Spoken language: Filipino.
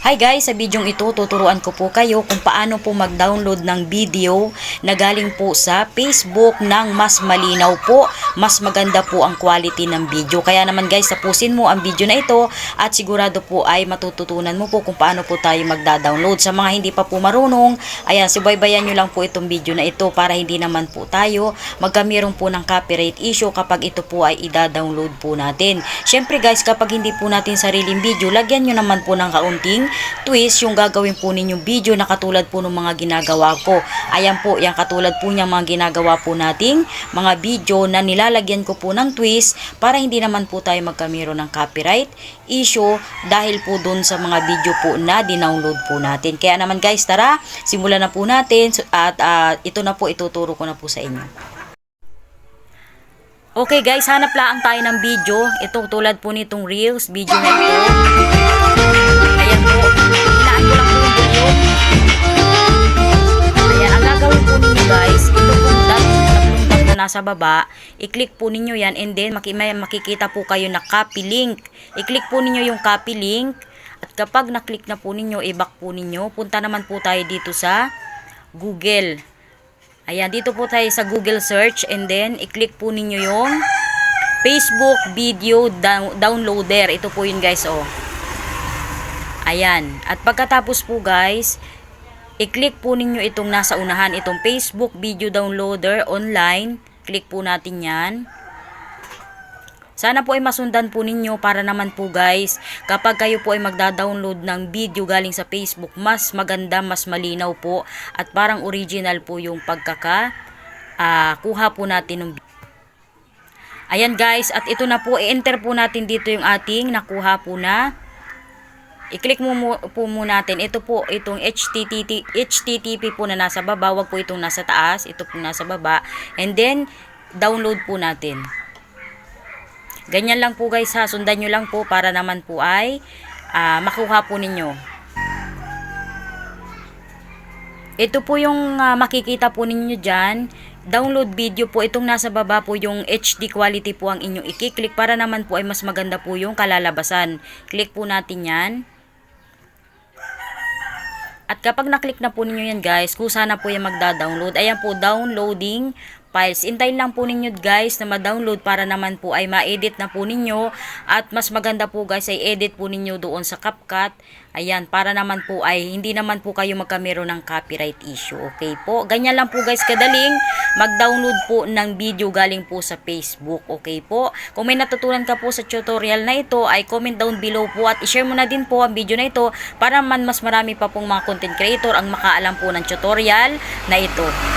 Hi guys, sa bidyong ito tuturuan ko po kayo kung paano po mag-download ng video na galing po sa Facebook ng mas malinaw po, mas maganda po ang quality ng video. Kaya naman guys, tapusin mo ang video na ito at sigurado po ay matututunan mo po kung paano po tayo magda-download. Sa mga hindi pa po marunong, ayan, subaybayan nyo lang po itong video na ito para hindi naman po tayo magkamirong po ng copyright issue kapag ito po ay ida-download po natin. Syempre guys, kapag hindi po natin sariling video, lagyan nyo naman po ng kaunting twist yung gagawin po ninyong video na katulad po ng mga ginagawa ko. Ayan po, yung katulad po niyang mga ginagawa po nating mga video na nilalagyan ko po ng twist para hindi naman po tayo magkamero ng copyright issue dahil po dun sa mga video po na dinownload po natin. Kaya naman guys, tara, simulan na po natin at ah, ito na po ituturo ko na po sa inyo. Okay guys, hanap lang tayo ng video. Ito tulad po nitong Reels, video na ito. Ayan po. Hinaan po yung volume. Ayan, ang gagawin po ninyo guys, ito po tatlong tab na nasa baba, i-click po ninyo yan and then maki makikita po kayo na copy link. I-click po ninyo yung copy link at kapag na-click na po ninyo, i-back po ninyo, punta naman po tayo dito sa Google. Ayan, dito po tayo sa Google search and then i-click po ninyo yung Facebook Video down- Downloader. Ito po yun guys, oh. Ayan. At pagkatapos po guys, i-click po ninyo itong nasa unahan, itong Facebook Video Downloader online. Click po natin yan. Sana po ay masundan po ninyo para naman po guys, kapag kayo po ay magda-download ng video galing sa Facebook, mas maganda, mas malinaw po at parang original po yung pagkaka ah, kuha po natin ng Ayan guys, at ito na po, i-enter po natin dito yung ating nakuha po na I-click mo, po muna natin. Ito po, itong HTTP, HTTP po na nasa baba. Wag po itong nasa taas. Ito po nasa baba. And then, download po natin. Ganyan lang po guys ha. Sundan nyo lang po para naman po ay ah, makuha po ninyo. Ito po yung ah, makikita po ninyo dyan. Download video po. Itong nasa baba po yung HD quality po ang inyong i-click para naman po ay mas maganda po yung kalalabasan. Click po natin yan. At kapag na-click na po ninyo yan guys, kusa na po yung magda-download. Ayan po, downloading files. Intayin lang po ninyo guys na ma-download para naman po ay ma-edit na po ninyo. At mas maganda po guys ay edit po ninyo doon sa CapCut. Ayan, para naman po ay hindi naman po kayo magkamero ng copyright issue. Okay po? Ganyan lang po guys kadaling mag-download po ng video galing po sa Facebook. Okay po? Kung may natutunan ka po sa tutorial na ito ay comment down below po at i-share mo na din po ang video na ito para man mas marami pa pong mga content creator ang makaalam po ng tutorial na ito.